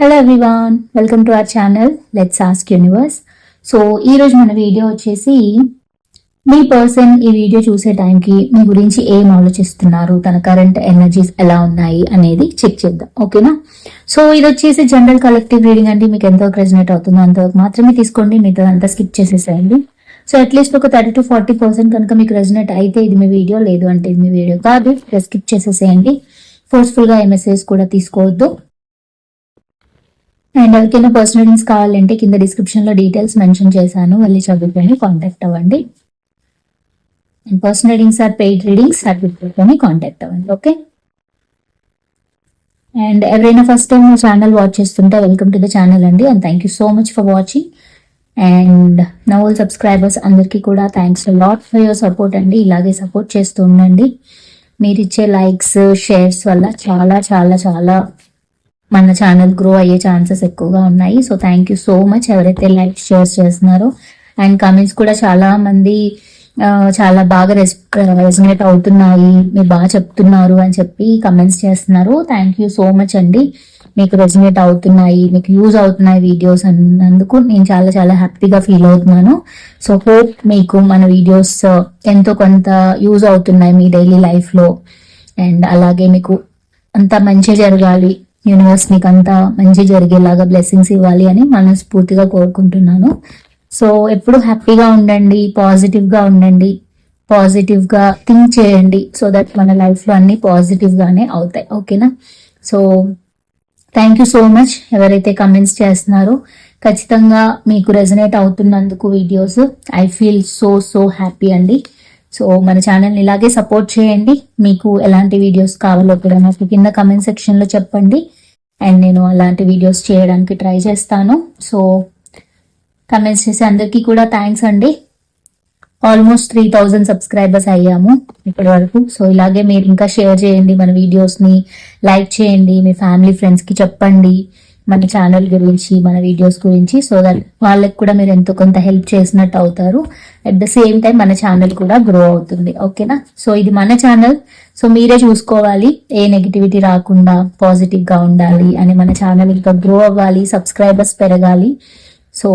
Hello everyone welcome to our channel let's ask universe so ఈరోజు మన video వచ్చేసి మీ person ఈ వీడియో చూసే టైంకి మీ గురించి ఏం ఆలోచిస్తున్నారు? తన కరెంట్ ఎనర్జీస్ ఎలా ఉన్నాయి అనేది చెక్ చేద్దాం ఓకేనా సో ఇది వచ్చేసి జనరల్ కలెక్టివ్ రీడింగ్ అంటే మీకు ఎంతవరకు రెజనేట్ అవుతుందో అంతవరకు మాత్రమే తీసుకోండి. మిగతా అంతా స్కిప్ చేసేసేయండి. సో అట్లీస్ట్ ఒక థర్టీ టు ఫార్టీ పర్సెంట్ కనుక మీకు రెజనేట్ అయితే ఇది మీ వీడియో లేదు అంటే ఇది మీ వీడియో కాదు. స్కిప్ చేసేసేయండి. ఫోర్స్ఫుల్గా ఏ మెసేజ్ కూడా తీసుకోవద్దు. అండ్ ఎవరికైనా పర్సనల్ రీడింగ్స్ కావాలంటే కింద డిస్క్రిప్షన్లో డీటెయిల్స్ మెన్షన్ చేశాను. వెళ్ళి చదువుకొని కాంటాక్ట్ అవ్వండి. And personal readings or paid readings సర్టిఫికేట్ని contact అవ్వండి ఓకే అండ్ ఎవరైనా ఫస్ట్ టైం ఛానల్ వాచ్ చేస్తుంటే వెల్కమ్ టు ద ఛానల్ అండి. And thank you so much for watching and novel subscribers అందరికీ కూడా thanks lot for your support అండి. ఇలాగే support చేస్తూ ఉండండి. మీరు ఇచ్చే లైక్స్ షేర్స్ వల్ల చాలా చాలా చాలా మన ఛానల్ గ్రో అయ్యే ఛాన్సెస్ ఎక్కువగా ఉన్నాయి. So thank you so much ఎవరైతే లైక్ షేర్ చేస్తున్నారో అండ్ కమెంట్స్ కూడా చాలా మంది చాలా బాగా రెస్ రెసినేట్ అవుతున్నాయి. మీరు బాగా చెప్తున్నారు అని చెప్పి కమెంట్స్ చేస్తున్నారు. థ్యాంక్ యూ సో మచ్ అండి. మీకు రెసినేట్ అవుతున్నాయి మీకు యూజ్ అవుతున్నాయి వీడియోస్ అన్నందుకు నేను చాలా చాలా హ్యాపీగా ఫీల్ అవుతున్నాను. సో హోప్ మీకు మన వీడియోస్ ఎంతో కొంత యూజ్ అవుతున్నాయి మీ డైలీ లైఫ్లో అండ్ అలాగే మీకు అంత మంచి జరగాలి యూనివర్స్ మీకు అంతా మంచి జరిగేలాగా బ్లెస్సింగ్స్ ఇవ్వాలి అని మనస్ఫూర్తిగా కోరుకుంటున్నాను. సో ఎప్పుడు హ్యాపీగా ఉండండి పాజిటివ్గా ఉండండి పాజిటివ్గా థింక్ చేయండి సో దట్ మన లైఫ్లో అన్ని పాజిటివ్గానే అవుతాయి. ఓకేనా so thank you so much ఎవరైతే కమెంట్స్ చేస్తున్నారో ఖచ్చితంగా మీకు resonate అవుతున్నందుకు videos I feel so so happy అండి. సో మన ఛానల్ని ఇలాగే సపోర్ట్ చేయండి. మీకు ఎలాంటి వీడియోస్ కావాలో కూడా నాకు కింద కమెంట్ సెక్షన్లో చెప్పండి. అండ్ నేను అలాంటి వీడియోస్ చేయడానికి ట్రై చేస్తాను. సో కమెంట్స్ చేసే అందరికీ కూడా థ్యాంక్స్ అండి. ఆల్మోస్ట్ త్రీ థౌజండ్ సబ్స్క్రైబర్స్ అయ్యాము ఇప్పటి వరకు. సో ఇలాగే మీరు ఇంకా షేర్ చేయండి మన వీడియోస్ని లైక్ చేయండి మీ ఫ్యామిలీ ఫ్రెండ్స్కి చెప్పండి. మన ఛానల్ గురించి మన వీడియోస్ గురించి సో దట్ వాళ్ళకి కూడా మీరు ఎంతో కొంత హెల్ప్ చేసినట్టు అవుతారు. అట్ ద సేమ్ టైం మన ఛానల్ కూడా గ్రో అవుతుంది. ఓకేనా సో ఇది మన ఛానల్ సో మీరే చూసుకోవాలి. ఏ నెగిటివిటీ రాకుండా పాజిటివ్గా ఉండాలి అని మన ఛానల్ ఇంకా గ్రో అవ్వాలి సబ్స్క్రైబర్స్ పెరగాలి. సో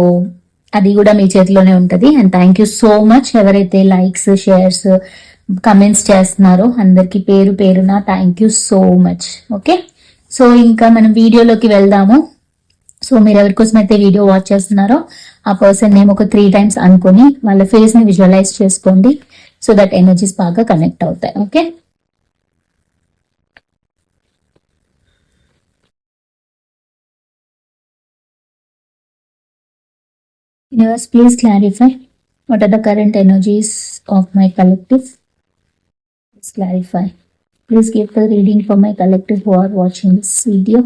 అది కూడా మీ చేతిలోనే ఉంటది. And thank you so much ఎవరైతే లైక్స్ షేర్స్ కమెంట్స్ చేస్తున్నారో అందరికి పేరు పేరున thank you so much okay so ఇంకా మనం వీడియోలోకి వెళ్దాము సో మీరు ఎవరి కోసం అయితే వీడియో వాచ్ చేస్తున్నారో ఆ పర్సన్ నేమ్ ఒక త్రీ టైమ్స్ అనుకుని వాళ్ళ ఫేస్ని విజువలైజ్ చేసుకోండి సో దట్ ఎనర్జీస్ బాగా కనెక్ట్ అవుతాయి okay Universe, please clarify what are the current energies of my collective. Please clarify. Please give the reading for my collective who are watching this video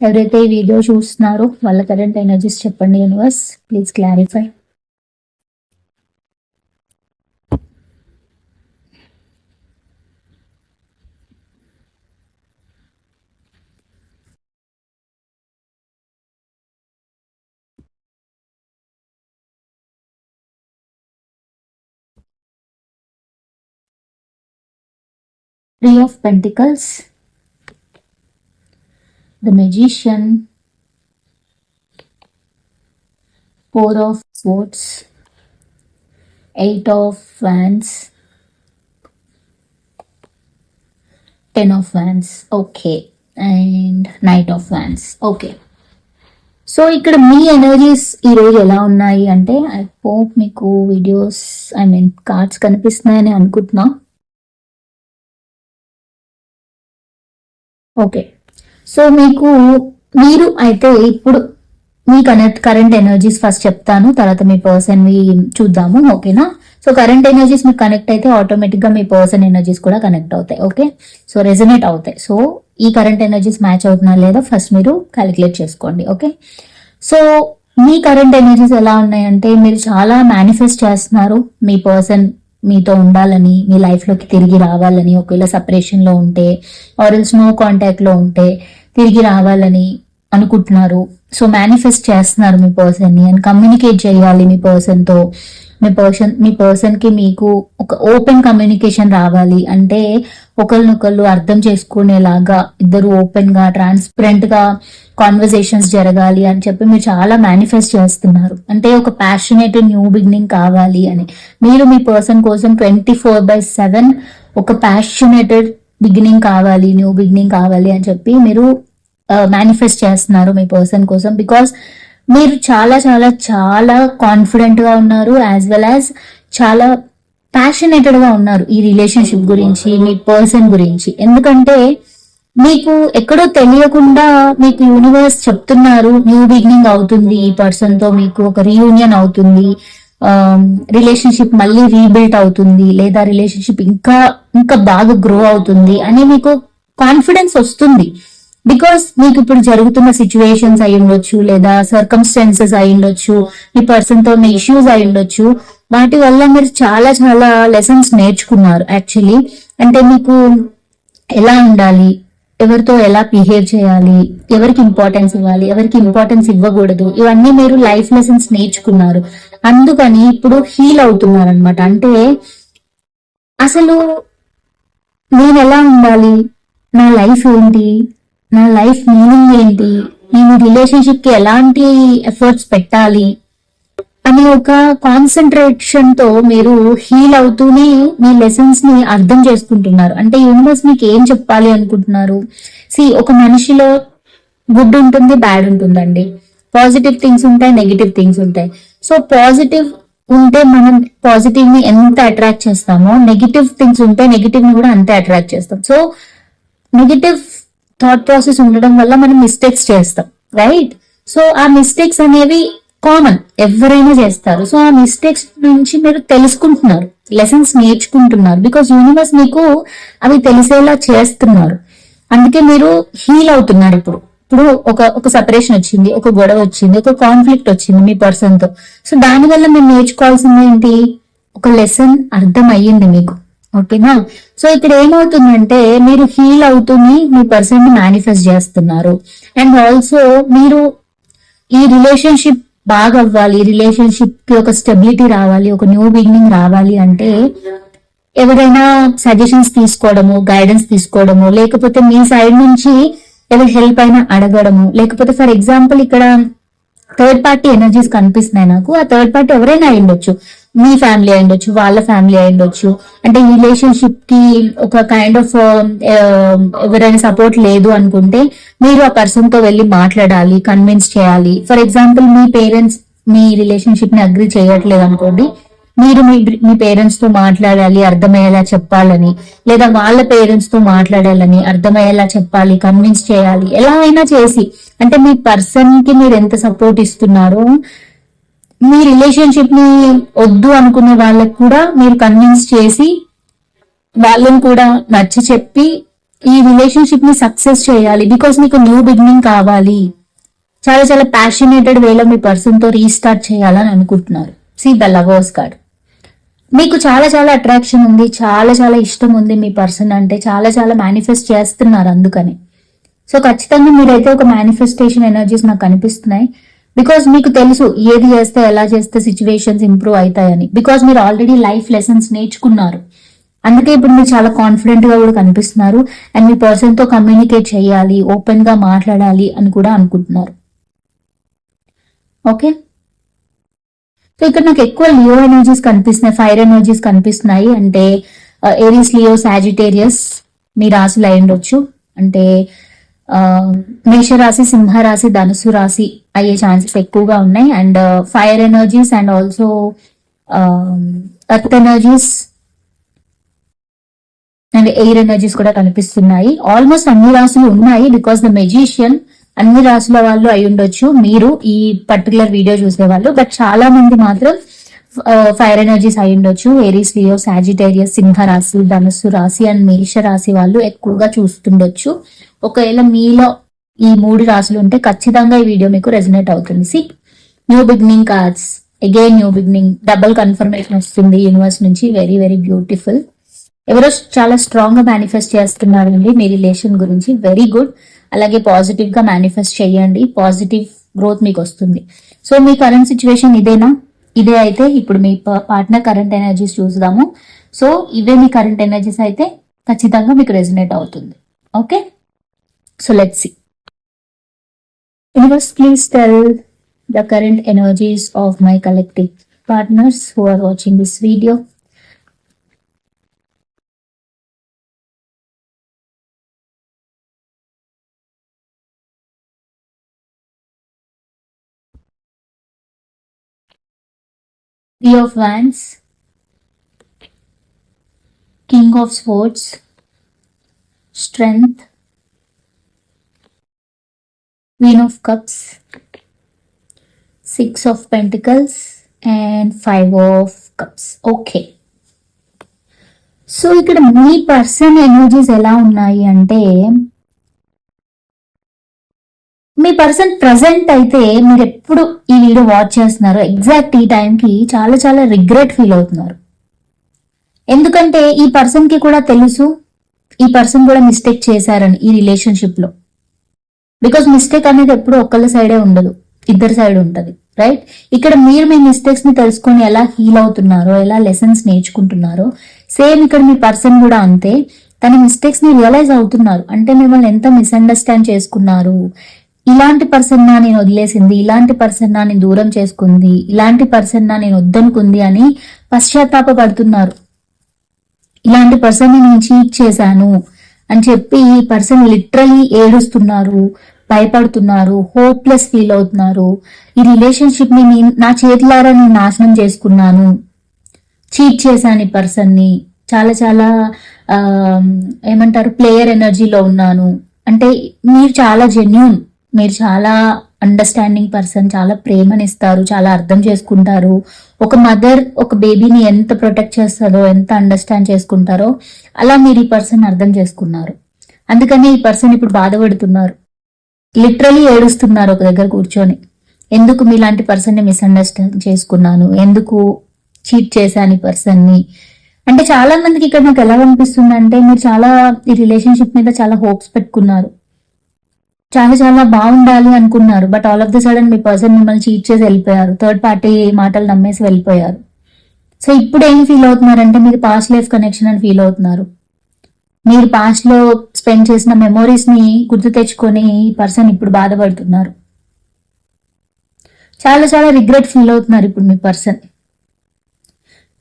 ఎవరైతే ఈ video చూస్తున్నారో వాళ్ళ current energies చెప్పండి universe please clarify three of pentacles the magician four of sports eight of fans ten of fans okay and knight of fans okay so ఇక్కడ మీ energies ఈరోజు ఎలా ఉన్నాయి? అంటే ఐ హోప్ మీకు వీడియోస్ ఐ మీన్ కార్డ్స్ కనిపిస్తున్నాయని అనుకుంటున్నాను okay. So మీకు మీరు అయితే ఇప్పుడు మీ కనెక్ట్ కరెంట్ ఎనర్జీస్ ఫస్ట్ చెప్తాను తర్వాత మీ పర్సన్ చూద్దాము ఓకేనా? సో కరెంట్ ఎనర్జీస్ మీకు కనెక్ట్ అయితే ఆటోమేటిక్గా మీ పర్సన్ ఎనర్జీస్ కూడా కనెక్ట్ అవుతాయి ఓకే? సో రెజనేట్ అవుతాయి. సో ఈ కరెంట్ ఎనర్జీస్ మ్యాచ్ అవుతున్నా లేదా ఫస్ట్ మీరు క్యాలిక్యులేట్ చేసుకోండి ఓకే? సో మీ కరెంట్ ఎనర్జీస్ ఎలా ఉన్నాయంటే మీరు చాలా మేనిఫెస్ట్ చేస్తున్నారు మీ పర్సన్ మీతో ఉండాలని మీ లైఫ్లోకి తిరిగి రావాలని ఒకవేళ సపరేషన్లో ఉంటే ఆర్ఎల్స్ నో కాంటాక్ట్లో ఉంటే తిరిగి రావాలని అనుకుంటున్నారు. సో మేనిఫెస్ట్ చేస్తున్నారు మీ పర్సన్ని అండ్ కమ్యూనికేట్ చేయాలి మీ పర్సన్తో. మీ పర్సన్ మీ పర్సన్కి మీకు ఒక ఓపెన్ కమ్యూనికేషన్ రావాలి. అంటే ఒకరినొకళ్ళు అర్థం చేసుకునేలాగా ఇద్దరు ఓపెన్గా ట్రాన్స్పరెంట్గా కాన్వర్సేషన్స్ జరగాలి అని చెప్పి మీరు చాలా మేనిఫెస్ట్ చేస్తున్నారు. అంటే ఒక ప్యాషనేట్ న్యూ బిగినింగ్ కావాలి అని. మీరు మీ పర్సన్ కోసం ట్వంటీ ఫోర్ బై సెవెన్ ఒక ప్యాషనేటెడ్ బిగినింగ్ కావాలి న్యూ బిగినింగ్ కావాలి అని చెప్పి మీరు uh, మేనిఫెస్ట్ చేస్తున్నారు మీ పర్సన్ కోసం. బికాస్ మీరు చాలా చాలా చాలా కాన్ఫిడెంట్గా ఉన్నారు యాజ్ వెల్ యాజ్ చాలా ప్యాషనేటెడ్గా ఉన్నారు ఈ రిలేషన్షిప్ గురించి మీ పర్సన్ గురించి. ఎందుకంటే మీకు ఎక్కడో తెలియకుండా మీకు యూనివర్స్ చెప్తున్నారు న్యూ బిగినింగ్ అవుతుంది ఈ పర్సన్తో మీకు ఒక రీయూనియన్ అవుతుంది um, రిలేషన్షిప్ మళ్ళీ రీబిల్ట్ అవుతుంది లేదా రిలేషన్షిప్ ఇంకా ఇంకా బాగా గ్రో అవుతుంది అని మీకు కాన్ఫిడెన్స్ వస్తుంది. బికాస్ మీకు ఇప్పుడు జరుగుతున్న సిచ్యువేషన్స్ అయి ఉండొచ్చు లేదా సర్కమ్స్టాన్సెస్ అయి ఉండొచ్చు మీ పర్సన్తో ఉన్న ఇష్యూస్ అయి ఉండొచ్చు వాటి వల్ల మీరు చాలా చాలా లెసన్స్ నేర్చుకున్నారు యాక్చువల్లీ అంటే మీకు ఎలా ఉండాలి ఎవరితో ఎలా బిహేవ్ చేయాలి ఎవరికి ఇంపార్టెన్స్ ఇవ్వాలి ఎవరికి ఇంపార్టెన్స్ ఇవ్వకూడదు ఇవన్నీ మీరు లైఫ్ లెసన్స్ నేర్చుకున్నారు. అందుకని ఇప్పుడు హీల్ అవుతున్నారు అనమాట అంటే అసలు నేను ఎలా ఉండాలి నా లైఫ్ ఏంటి నా లైఫ్ మీనింగ్ ఏంటి? నేను రిలేషన్షిప్కి ఎలాంటి ఎఫర్ట్స్ పెట్టాలి? అని ఒక కాన్సన్ట్రేషన్తో మీరు హీల్ అవుతూనే మీ లెసన్స్ని అర్థం చేసుకుంటున్నారు. అంటే యూనివర్స్ మీకు ఏం చెప్పాలి అనుకుంటున్నారు? సి ఒక మనిషిలో గుడ్ ఉంటుంది బ్యాడ్ ఉంటుందండి. పాజిటివ్ థింగ్స్ ఉంటాయి నెగిటివ్ థింగ్స్ ఉంటాయి. సో పాజిటివ్ ఉంటే మనం పాజిటివ్ని ఎంత అట్రాక్ట్ చేస్తామో నెగిటివ్ థింగ్స్ ఉంటే నెగిటివ్ని కూడా అంతే అట్రాక్ట్ చేస్తాం. సో నెగిటివ్ థాట్ ప్రాసెస్ ఉండడం వల్ల మనం మిస్టేక్స్ చేస్తాం రైట్ సో ఆ మిస్టేక్స్ అనేవి కామన్ ఎవరైనా చేస్తారు. సో ఆ మిస్టేక్స్ నుంచి మీరు తెలుసుకుంటున్నారు లెసన్స్ నేర్చుకుంటున్నారు బికాస్ యూనివర్స్ మీకు అవి తెలిసేలా చేస్తున్నారు. అందుకే మీరు హీల్ అవుతున్నారు ఇప్పుడు. ఇప్పుడు ఒక ఒక సపరేషన్ వచ్చింది ఒక గొడవ వచ్చింది ఒక కాన్ఫ్లిక్ట్ వచ్చింది మీ పర్సన్తో సో దానివల్ల మీరు నేర్చుకోవాల్సింది ఏంటి ఒక లెసన్ అర్థం అయ్యింది మీకు. ఓకేనా? సో ఇక్కడ ఏమవుతుందంటే మీరు హీల్ అవుతుంది మీ పర్సన్ని మేనిఫెస్ట్ చేస్తున్నారు. అండ్ ఆల్సో మీరు ఈ రిలేషన్షిప్ బాగా అవ్వాలి రిలేషన్షిప్కి ఒక స్టెబిలిటీ రావాలి ఒక న్యూ బిగినింగ్ రావాలి అంటే ఎవరైనా సజెషన్స్ తీసుకోవడము గైడెన్స్ తీసుకోవడము లేకపోతే మీ సైడ్ నుంచి ఎవరి హెల్ప్ అయినా అడగడము లేకపోతే ఫర్ ఎగ్జాంపుల్ ఇక్కడ థర్డ్ పార్టీ ఎనర్జీస్ కనిపిస్తున్నాయి నాకు ఆ థర్డ్ పార్టీ ఎవరైనా అయి ఉండొచ్చు మీ ఫ్యామిలీ అయి ఉండొచ్చు వాళ్ళ ఫ్యామిలీ అయి ఉండొచ్చు అంటే రిలేషన్షిప్కి ఒక కైండ్ ఆఫ్ um, um, ఎవరైనా సపోర్ట్ లేదు అనుకుంటే మీరు ఆ పర్సన్తో వెళ్ళి మాట్లాడాలి కన్విన్స్ చేయాలి. ఫర్ ఎగ్జాంపుల్ మీ పేరెంట్స్ మీ రిలేషన్షిప్ని అగ్రి చేయట్లేదు అనుకోండి మీరు మీ మీ పేరెంట్స్తో మాట్లాడాలి అర్థమయ్యేలా చెప్పాలని లేదా వాళ్ళ పేరెంట్స్తో మాట్లాడాలని అర్థమయ్యేలా చెప్పాలి కన్విన్స్ చేయాలి ఎలా అయినా చేసి. అంటే మీ పర్సన్కి మీరు ఎంత సపోర్ట్ ఇస్తున్నారో మీ రిలేషన్షిప్ని వద్దు అనుకునే వాళ్ళకి కూడా మీరు కన్విన్స్ చేసి వాళ్ళని కూడా నచ్చి చెప్పి ఈ రిలేషన్షిప్ని సక్సెస్ చేయాలి. బికాస్ మీకు న్యూ బిగినింగ్ కావాలి. చాలా చాలా ప్యాషనేటెడ్ వేలో మీ పర్సన్తో రీస్టార్ట్ చేయాలని అనుకుంటున్నారు. సి ద లవర్స్ కార్డ్ మీకు చాలా చాలా అట్రాక్షన్ ఉంది. చాలా చాలా ఇష్టం ఉంది మీ పర్సన్ అంటే. చాలా చాలా మేనిఫెస్ట్ చేస్తున్నారు అందుకని. సో ఖచ్చితంగా మీరైతే ఒక మేనిఫెస్టేషన్ ఎనర్జీస్ నాకు కనిపిస్తున్నాయి బికాస్ మీకు తెలుసు ఏది చేస్తే ఎలా చేస్తే సిచ్యువేషన్స్ ఇంప్రూవ్ అవుతాయని. బికాస్ మీరు ఆల్రెడీ లైఫ్ లెసన్స్ నేర్చుకున్నారు. అందుకే ఇప్పుడు మీరు చాలా కాన్ఫిడెంట్గా కూడా కనిపిస్తున్నారు. అండ్ మీ పర్సన్తో కమ్యూనికేట్ చేయాలి ఓపెన్గా మాట్లాడాలి అని కూడా అనుకుంటున్నారు. ఓకే సో ఇక్కడ నాకు ఎక్కువ లియో ఎనర్జీస్ కనిపిస్తున్నాయి ఫైర్ ఎనర్జీస్ కనిపిస్తున్నాయి. అంటే ఏరీస్ లియో సాజిటేరియస్ మీ రాశులు అయి ఉండొచ్చు అంటే uh, మేషరాశి సింహరాశి ధనుసు రాశి అయ్యే ఛాన్సెస్ ఎక్కువగా ఉన్నాయి. And fire energies and also earth energies and air energies కూడా కనిపిస్తున్నాయి. ఆల్మోస్ట్ అన్ని రాసులు ఉన్నాయి బికాస్ ద మెజిషియన్ అన్ని రాసుల వాళ్ళు అయి ఉండొచ్చు. మీరు ఈ పర్టికులర్ వీడియో చూసే వాళ్ళు బట్ చాలా మంది మాత్రం uh, ఫైర్ ఎనర్జీస్ అయి ఉండొచ్చు. ఏరీస్ లియో సాజిటేరియస్ సింహ రాశి ధనుస్సు రాశి అండ్ మేష రాశి వాళ్ళు ఎక్కువగా చూస్తుండొచ్చు. ఒకవేళ మీలో ఈ మూడు రాశులు ఉంటే ఖచ్చితంగా ఈ వీడియో మీకు రెజనేట్ అవుతుంది. See new beginning cards again new beginning double confirmation వస్తుంది. యూనివర్స్ నుంచి వెరీ వెరీ బ్యూటిఫుల్ ఎవరో చాలా స్ట్రాంగ్గా మేనిఫెస్ట్ చేస్తున్నారండి. మీ రిలేషన్ గురించి వెరీ గుడ్ అలాగే పాజిటివ్గా మేనిఫెస్ట్ చేయండి. పాజిటివ్ గ్రోత్ మీకు వస్తుంది. సో మీ కరెంట్ సిచ్యువేషన్ ఇదేనా? ఇదే అయితే ఇప్పుడు మీ పార్ట్నర్ కరెంట్ ఎనర్జీస్ చూద్దాము. సో ఇవే మీ కరెంట్ ఎనర్జీస్ అయితే ఖచ్చితంగా మీకు రెజినేట్ అవుతుంది. Okay so let's see Universe, please tell the current energies of my collective partners who are watching this video. Three of Wands, King of Swords, Strength, queen of cups six of pentacles and five of cups okay so ఇక్కడ మీ person energies ఎలా ఉన్నాయి అంటే మీ person present అయితే మీరు ఎప్పుడు ఈ video watch చేస్తున్నారు? ఎగ్జాక్ట్ ఈ టైంకి చాలా చాలా రిగ్రెట్ ఫీల్ అవుతున్నారు. ఎందుకంటే ఈ పర్సన్కి కూడా తెలుసు ఈ పర్సన్ కూడా మిస్టేక్ చేశారని ఈ రిలేషన్షిప్లో బికాస్ మిస్టేక్ అనేది ఎప్పుడు ఒక్కళ్ళ సైడే ఉండదు. ఇద్దరు సైడ్ ఉంటుంది రైట్ ఇక్కడ మీరు మీ మిస్టేక్స్ని తెలుసుకొని ఎలా హీల్ అవుతున్నారో ఎలా లెసన్స్ నేర్చుకుంటున్నారో సేమ్ ఇక్కడ మీ పర్సన్ కూడా అంతే. తన మిస్టేక్స్ని రియలైజ్ అవుతున్నారు. అంటే మిమ్మల్ని ఎంత మిస్అండర్స్టాండ్ చేసుకున్నారు? ఇలాంటి పర్సన్ నా నేను వదిలేసింది ఇలాంటి పర్సన్ నా నేను దూరం చేసుకుంది ఇలాంటి పర్సన్ నా నేను వద్దనుకుంది అని పశ్చాత్తాప పడుతున్నారు ఇలాంటి పర్సన్ నేను చీట్ చేశాను. అని చెప్పి ఈ పర్సన్ లిటరలీ ఏడుస్తున్నారు భయపడుతున్నారు హోప్లెస్ ఫీల్ అవుతున్నారు. ఈ రిలేషన్షిప్ని నేను నా చేతులారా నేను నాశనం చేసుకున్నాను. చీట్ చేశాను ఈ పర్సన్ని. చాలా చాలా ఏమంటారు ప్లేయర్ ఎనర్జీలో ఉన్నాను. అంటే మీరు చాలా జెన్యున్ మీరు చాలా అండర్స్టాండింగ్ పర్సన్ చాలా ప్రేమనిస్తారు చాలా అర్థం చేసుకుంటారు. ఒక మదర్ ఒక బేబీని ఎంత ప్రొటెక్ట్ చేస్తుందో ఎంత అండర్స్టాండ్ చేసుకుంటారో అలా మీరు ఈ పర్సన్ అర్థం చేసుకున్నారు. అందుకని ఈ పర్సన్ ఇప్పుడు బాధపడుతున్నారు లిటరలీ ఏడుస్తున్నారు ఒక దగ్గర కూర్చొని. ఎందుకు మీలాంటి పర్సన్ని మిస్అండర్స్టాండ్ చేసుకున్నాను? ఎందుకు చీట్ చేశాను ఈ పర్సన్ని అంటే చాలా మందికి ఇక్కడ నాకు ఎలా అనిపిస్తుంది అంటే మీరు చాలా ఈ రిలేషన్షిప్ మీద చాలా హోప్స్ పెట్టుకున్నారు. చాలా చాలా బాగుండాలి అనుకున్నారు but all of the sudden me person మిమ్మల్ని చీట్ చేసి వెళ్ళిపోయారు. థర్డ్ పార్టీ మాటలు నమ్మేసి వెళ్ళిపోయారు. సో ఇప్పుడు ఏం ఫీల్ అవుతున్నారంటే మీరు పాస్ట్ లైఫ్ కనెక్షన్ అని ఫీల్ అవుతున్నారు. మీరు పాస్ట్లో స్పెండ్ చేసిన మెమోరీస్ని గుర్తు తెచ్చుకొని ఈ పర్సన్ ఇప్పుడు బాధపడుతున్నారు. చాలా చాలా రిగ్రెట్ ఫీల్ అవుతున్నారు ఇప్పుడు మీ పర్సన్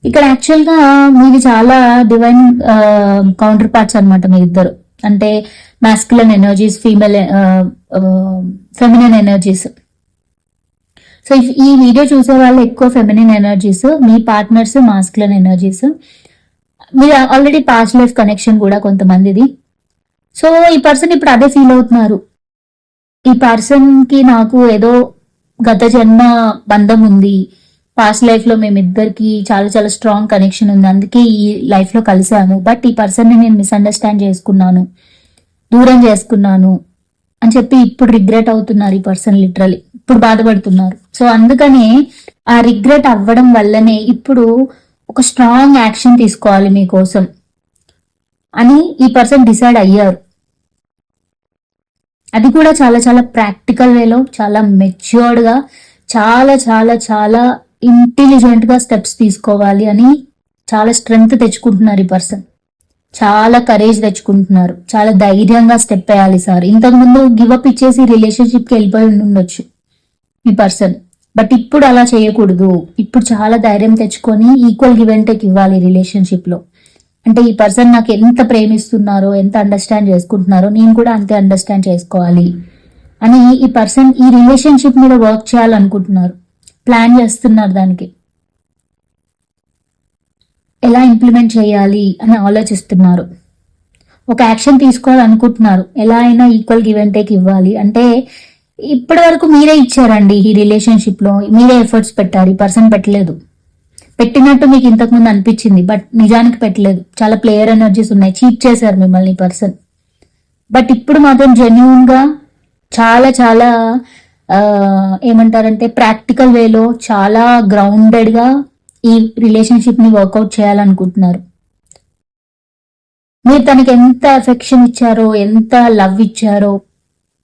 ఇక్కడ యాక్చువల్గా మీది చాలా డివైన్ కౌంటర్ పార్ట్స్ అనమాట మీ ఇద్దరు అంటే masculine energies female feminine energies so ఈ వీడియో చూసే వాళ్ళు ఎక్కువ ఫెమినిన్ ఎనర్జీస్ మీ పార్ట్నర్స్ మాస్కులన్ ఎనర్జీస్ మీరు ఆల్రెడీ పాస్ట్ లైఫ్ కనెక్షన్ కూడా కొంతమందిది. సో ఈ పర్సన్ ఇప్పుడు అదే ఫీల్ అవుతున్నారు. ఈ పర్సన్కి నాకు ఏదో గత జన్మ బంధం ఉంది. పాస్ట్ లైఫ్లో మేమిద్దరికి చాలా చాలా స్ట్రాంగ్ కనెక్షన్ ఉంది. అందుకే ఈ లైఫ్లో కలిసాము. బట్ ఈ పర్సన్ని నేను మిస్అండర్స్టాండ్ చేసుకున్నాను. దూరం చేసుకున్నాను. అని చెప్పి ఇప్పుడు రిగ్రెట్ అవుతున్నారు ఈ పర్సన్ లిటరలీ ఇప్పుడు బాధపడుతున్నారు. సో అందుకనే ఆ రిగ్రెట్ అవ్వడం వల్లనే ఇప్పుడు ఒక స్ట్రాంగ్ యాక్షన్ తీసుకోవాలి మీకోసం అని ఈ పర్సన్ డిసైడ్ అయ్యారు. అది కూడా చాలా చాలా ప్రాక్టికల్ వేలో చాలా మెచ్యూర్డ్గా చాలా చాలా చాలా ఇంటెలిజెంట్గా స్టెప్స్ తీసుకోవాలి అని చాలా స్ట్రెంగ్త్ తెచ్చుకుంటున్నారు ఈ పర్సన్ చాలా కరేజ్ తెచ్చుకుంటున్నారు. చాలా ధైర్యంగా స్టెప్ వేయాలి సార్. ఇంతకుముందు గివప్ ఇచ్చేసి రిలేషన్షిప్కి వెళ్ళిపోయి ఉండొచ్చు ఈ పర్సన్ బట్ ఇప్పుడు అలా చేయకూడదు. ఇప్పుడు చాలా ధైర్యం తెచ్చుకొని ఈక్వల్ గివ్ అండ్ టేక్ ఇవ్వాలి రిలేషన్షిప్లో. అంటే ఈ పర్సన్ నాకు ఎంత ప్రేమిస్తున్నారో ఎంత అండర్స్టాండ్ చేసుకుంటున్నారో నేను కూడా అంతే అండర్స్టాండ్ చేసుకోవాలి అని ఈ పర్సన్ ఈ రిలేషన్షిప్ మీద వర్క్ చేయాలనుకుంటున్నారు. ప్లాన్ చేస్తున్నారు దానికి. ఎలా ఇంప్లిమెంట్ చేయాలి అని ఆలోచిస్తున్నారు. ఒక యాక్షన్ తీసుకోవాలనుకుంటున్నారు. ఎలా అయినా ఈక్వల్ గివ్ అండ్ టేక్ ఇవ్వాలి. అంటే ఇప్పటి వరకు మీరే ఇచ్చారండి ఈ రిలేషన్షిప్లో మీరే ఎఫర్ట్స్ పెట్టారు. ఈ పర్సన్ పెట్టలేదు. పెట్టినట్టు మీకు ఇంతకు ముందు అనిపించింది. బట్ నిజానికి పెట్టలేదు. చాలా ప్లేయర్ ఎనర్జీస్ ఉన్నాయి. చీట్ చేశారు మిమ్మల్ని పర్సన్ బట్ ఇప్పుడు మాత్రం జెన్యున్గా చాలా చాలా ఏమంటారంటే ప్రాక్టికల్ వేలో చాలా గ్రౌండెడ్గా ఈ రిలేషన్షిప్ని వర్కౌట్ చేయాలనుకుంటున్నారు. మీరు తనకి ఎంత ఎఫెక్షన్ ఇచ్చారో ఎంత లవ్ ఇచ్చారో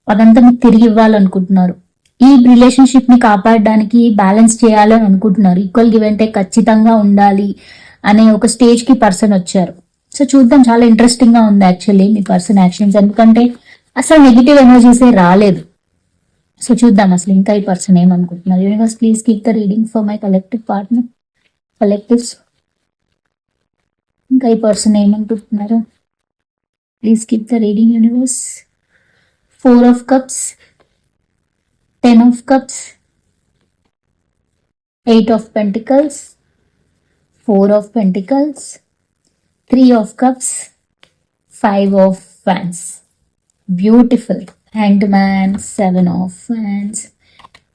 అదంతా మీకు తిరిగి ఇవ్వాలనుకుంటున్నారు. ఈ రిలేషన్షిప్ని కాపాడడానికి బ్యాలెన్స్ చేయాలని అనుకుంటున్నారు. ఈక్వల్ గివ్ అంటే ఖచ్చితంగా ఉండాలి అనే ఒక స్టేజ్కి పర్సన్ వచ్చారు. సో చూద్దాం చాలా ఇంట్రెస్టింగ్గా ఉంది యాక్చువల్లీ మీ పర్సన్ యాక్షన్స్. ఎందుకంటే అసలు నెగిటివ్ ఎనర్జీసే రాలేదు. సో చూద్దాం అసలు ఇంకా ఈ పర్సన్ ఏమనుకుంటున్నారు? Universe please keep the reading for my collective partner collectives ఇంకా ఈ పర్సన్ ఏమనుకుంటున్నారు? Please keep the reading universe four of cups ten of cups eight of pentacles four of pentacles three of cups five of fans beautiful hanged man seven of wands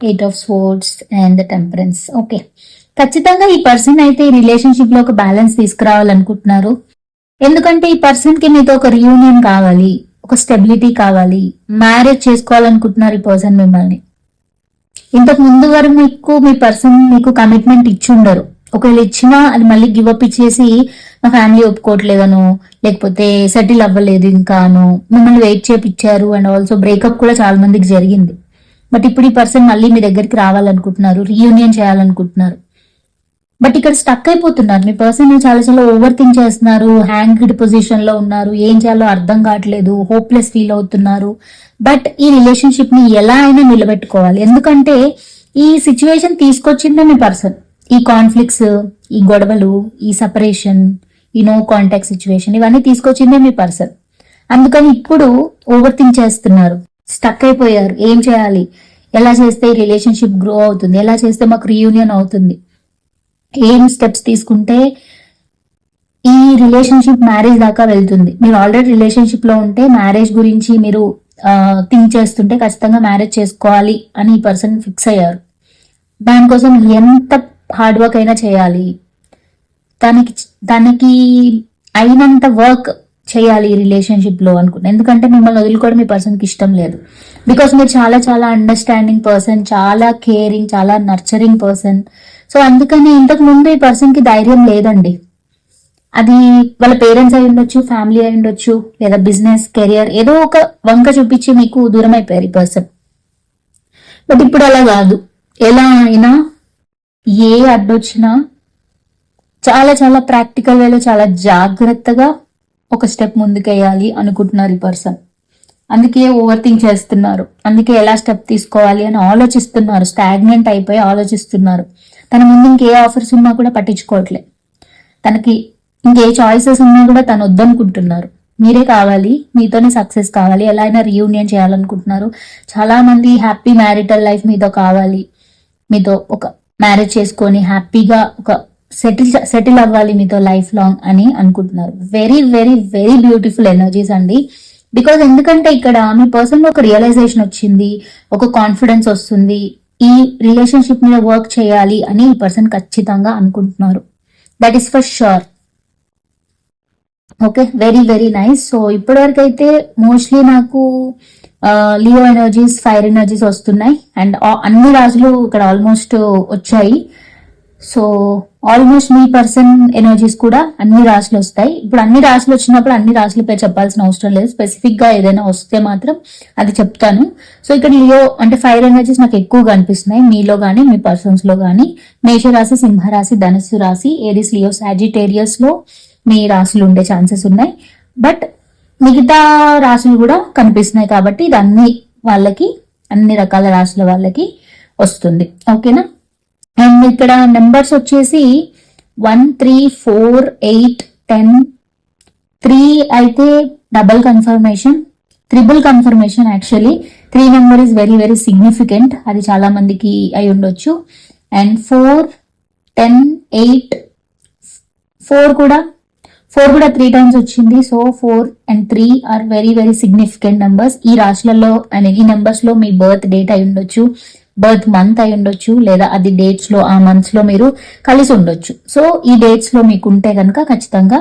eight of swords and the temperance okay ఖచ్చితంగా ఈ person అయితే ఈ రిలేషన్షిప్లో ఒక balance తీసుకురావాలనుకుంటున్నారు. ఎందుకంటే ఈ పర్సన్కి మీతో ఒక రియూనియన్ కావాలి ఒక స్టెబిలిటీ కావాలి మ్యారేజ్ చేసుకోవాలనుకుంటున్నారు ఈ పర్సన్ మిమ్మల్ని. ఇంతకు ముందు వరకు మీకు మీ పర్సన్ మీకు కమిట్మెంట్ ఇచ్చి ఉండరు. ఒకవేళ ఇచ్చినా అది మళ్ళీ గివప్ ఇచ్చేసి మా ఫ్యామిలీ ఒప్పుకోవట్లేదను లేకపోతే సెటిల్ అవ్వలేదు ఇంకాను మిమ్మల్ని వెయిట్ చేపిచ్చారు అండ్ ఆల్సో బ్రేకప్ కూడా చాలా మందికి జరిగింది. బట్ ఇప్పుడు ఈ పర్సన్ మళ్ళీ మీ దగ్గరికి రావాలనుకుంటున్నారు రీయూనియన్ చేయాలనుకుంటున్నారు. బట్ ఇక్కడ స్టక్ అయిపోతున్నారు. మీ పర్సన్ చాలా చాలా ఓవర్ థింక్ చేస్తున్నారు హ్యాంగ్డ్ పొజిషన్లో ఉన్నారు ఏం చేయాలో అర్థం కావట్లేదు హోప్లెస్ ఫీల్ అవుతున్నారు. బట్ ఈ రిలేషన్షిప్ని ఎలా అయినా నిలబెట్టుకోవాలి. ఎందుకంటే ఈ సిచ్యువేషన్ తీసుకొచ్చిందే మీ పర్సన్ ఈ కాన్ఫ్లిక్ట్స్ ఈ గొడవలు ఈ సపరేషన్ ఈ నో కాంటాక్ట్ సిచ్యువేషన్ ఇవన్నీ తీసుకొచ్చిందే మీ పర్సన్ అందుకని ఇప్పుడు ఓవర్ థింక్ చేస్తున్నారు. స్టక్ అయిపోయారు. ఏం చేయాలి? ఎలా చేస్తే ఈ రిలేషన్షిప్ గ్రో అవుతుంది? ఎలా చేస్తే మాకు రీయూనియన్ అవుతుంది? ఏం స్టెప్స్ తీసుకుంటే ఈ రిలేషన్షిప్ మ్యారేజ్ దాకా వెళ్తుంది? మీరు ఆల్రెడీ రిలేషన్షిప్లో ఉంటే మ్యారేజ్ గురించి మీరు థింక్ చేస్తుంటే ఖచ్చితంగా మ్యారేజ్ చేసుకోవాలి అని ఈ పర్సన్ ఫిక్స్ అయ్యారు. దానికోసం ఎంత హార్డ్ వర్క్ అయినా చేయాలి. దానికి తనకి అయినంత వర్క్ చేయాలి ఈ రిలేషన్షిప్లో ఎందుకంటే మిమ్మల్ని వదులుకోవడం మీ పర్సన్కి ఇష్టం లేదు. బికాస్ మీరు చాలా చాలా అండర్స్టాండింగ్ పర్సన్ చాలా కేరింగ్ చాలా నర్చరింగ్ పర్సన్ సో అందుకని ఇంతకు ముందు ఈ పర్సన్కి ధైర్యం లేదండి. అది వాళ్ళ పేరెంట్స్ అయి ఉండొచ్చు ఫ్యామిలీ అయి ఉండొచ్చు లేదా బిజినెస్ కెరియర్ ఏదో ఒక వంక చూపించి మీకు దూరం అయిపోయారు ఈ పర్సన్ బట్ ఇప్పుడు అలా కాదు. ఎలా అయినా ఏ అడ్డొచ్చినా చాలా చాలా ప్రాక్టికల్ వేలో చాలా జాగ్రత్తగా ఒక స్టెప్ ముందుకేయాలి అనుకుంటున్నారు ఈ పర్సన్ అందుకే ఓవర్ థింక్ చేస్తున్నారు. అందుకే ఎలా స్టెప్ తీసుకోవాలి అని ఆలోచిస్తున్నారు. స్టాగ్నెంట్ అయిపోయి ఆలోచిస్తున్నారు. తన ముందు ఇంకే ఆఫర్స్ ఉన్నా కూడా పట్టించుకోవట్లే. తనకి ఇంకే చాయిసెస్ ఉన్నా కూడా తను వద్దనుకుంటున్నారు. మీరే కావాలి మీతోనే సక్సెస్ కావాలి ఎలా అయినా రీయూనియన్ చేయాలనుకుంటున్నారు. చాలా మంది హ్యాపీ మ్యారిటల్ లైఫ్ మీతో కావాలి. మీతో ఒక మ్యారేజ్ చేసుకొని హ్యాపీగా ఒక సెటిల్ సెటిల్ అవ్వాలి మీతో లైఫ్ లాంగ్ అని అనుకుంటున్నారు. Very very very beautiful energies అండి. బికాజ్ ఎందుకంటే ఇక్కడ మీ పర్సన్లో ఒక రియలైజేషన్ వచ్చింది ఒక కాన్ఫిడెన్స్ వస్తుంది ఈ రిలేషన్షిప్ మీద వర్క్ చేయాలి అని ఈ పర్సన్ ఖచ్చితంగా అనుకుంటున్నారు. That is for sure okay very very nice so ఇప్పటివరకు అయితే మోస్ట్లీ నాకు లియో ఎనర్జీస్ ఫైర్ ఎనర్జీస్ వస్తున్నాయి. అండ్ అన్ని రాజులు ఇక్కడ ఆల్మోస్ట్ వచ్చాయి. సో ఆల్మోస్ట్ మీ పర్సన్ ఎనర్జీస్ కూడా అన్ని రాశులు వస్తాయి. ఇప్పుడు అన్ని రాశులు వచ్చినప్పుడు అన్ని రాశుల పేరు చెప్పాల్సిన అవసరం లేదు. స్పెసిఫిక్గా ఏదైనా వస్తే మాత్రం అది చెప్తాను. సో ఇక్కడ లియో అంటే ఫైర్ ఎనర్జీస్ నాకు ఎక్కువగా అనిపిస్తున్నాయి. మీలో కానీ మీ పర్సన్స్లో మేష మేషరాశి సింహరాశి ధనుస్సు రాశి ఏరిస్ లియో సాజిటేరియస్లో మీ రాశులు ఉండే ఛాన్సెస్ ఉన్నాయి. బట్ మిగతా రాశులు కూడా కనిపిస్తున్నాయి కాబట్టి ఇది అన్ని వాళ్ళకి అన్ని రకాల రాశుల వాళ్ళకి వస్తుంది. ఓకేనా? అండ్ ఇక్కడ నెంబర్స్ వచ్చేసి one three four eight ten three అయితే double confirmation triple confirmation actually three number is very very significant అది చాలా మందికి అయి ఉండొచ్చు. And four ten eight four కూడా ఫోర్ కూడా త్రీ టైమ్స్ వచ్చింది. So four and three are very very significant numbers ఈ రాశులలో అండ్ ఈ నెంబర్స్లో మీ బర్త్ డేట్ అయి ఉండొచ్చు బర్త్ మంత్ అయి ఉండొచ్చు లేదా అది డేట్స్లో ఆ మంత్స్లో మీరు కలిసి ఉండొచ్చు. సో ఈ డేట్స్లో మీకు ఉంటే కనుక ఖచ్చితంగా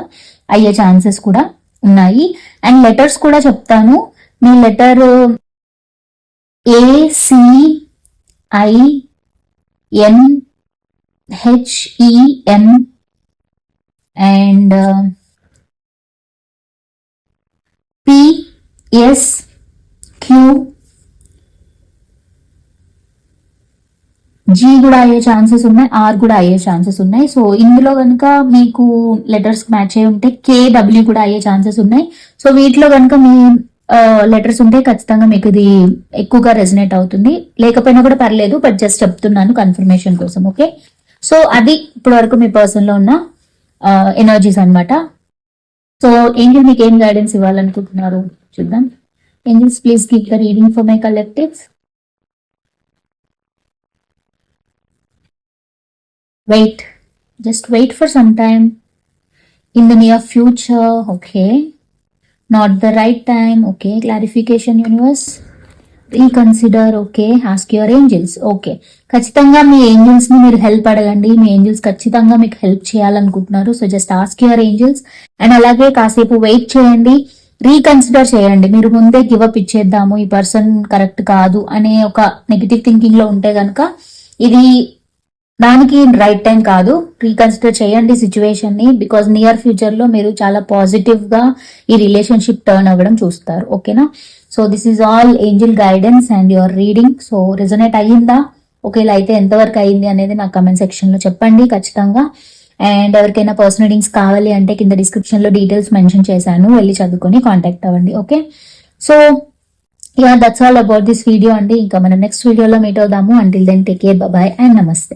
అయ్యే ఛాన్సెస్ కూడా ఉన్నాయి. అండ్ లెటర్స్ కూడా చెప్తాను. మీ letter A C I N H E N and P S Q G కూడా అయ్యే ఛాన్సెస్ ఉన్నాయి ఆర్ కూడా అయ్యే ఛాన్సెస్ ఉన్నాయి. సో ఇందులో కనుక మీకు లెటర్స్ మ్యాచ్ అయి ఉంటే కే డబ్ల్యూ కూడా అయ్యే ఛాన్సెస్ ఉన్నాయి. సో వీటిలో కనుక మీ లెటర్స్ ఉంటే ఖచ్చితంగా మీకు ఇది ఎక్కువగా రెజనేట్ అవుతుంది. లేకపోయినా కూడా పర్లేదు బట్ జస్ట్ చెప్తున్నాను కన్ఫర్మేషన్ కోసం ఓకే సో అది ఇప్పటి వరకు మీ పర్సన్లో ఉన్న ఎనర్జీస్ అనమాట సో ఏంజిల్ మీకు ఏం గైడెన్స్ ఇవ్వాలనుకుంటున్నారు చూద్దాం angels please give the reading for my collectives wait just wait for some time in the near future okay not the right time okay clarification universe reconsider okay ask your angels okay ఖచ్చితంగా మీ ఏంజిల్స్ని మీరు help అడగండి. మీ Angeles ఖచ్చితంగా మీకు help చేయాలనుకుంటున్నారు. So just ask your angels and అలాగే కాసేపు wait చేయండి. రీకన్సిడర్ చేయండి. మీరు ముందే గివప్ ఇచ్చేద్దాము. ఈ పర్సన్ కరెక్ట్ కాదు అనే ఒక నెగిటివ్ థింకింగ్లో ఉంటే గనక ఇది దానికి రైట్ టైం కాదు. రీకన్సిడర్ చేయండి సిచ్యువేషన్ని బికాస్ నియర్ ఫ్యూచర్లో మీరు చాలా పాజిటివ్గా ఈ రిలేషన్షిప్ టర్న్ అవ్వడం చూస్తారు. ఓకేనా so this is all angel guidance and your reading so resonate అయ్యిందా? ఒకవేళ అయితే ఎంతవరకు అయింది అనేది నాకు కమెంట్ సెక్షన్లో చెప్పండి ఖచ్చితంగా. అండ్ ఎవరికైనా పర్సనల్ రీడింగ్స్ కావాలి అంటే కింద డిస్క్రిప్షన్లో డీటెయిల్స్ మెన్షన్ చేశాను వెళ్ళి చదువుకొని కాంటాక్ట్ అవ్వండి okay so ya that's all about this video అండి. ఇంకా మనం నెక్స్ట్ వీడియోలో మీట్ అవుదాము. Until then take care bye and నమస్తే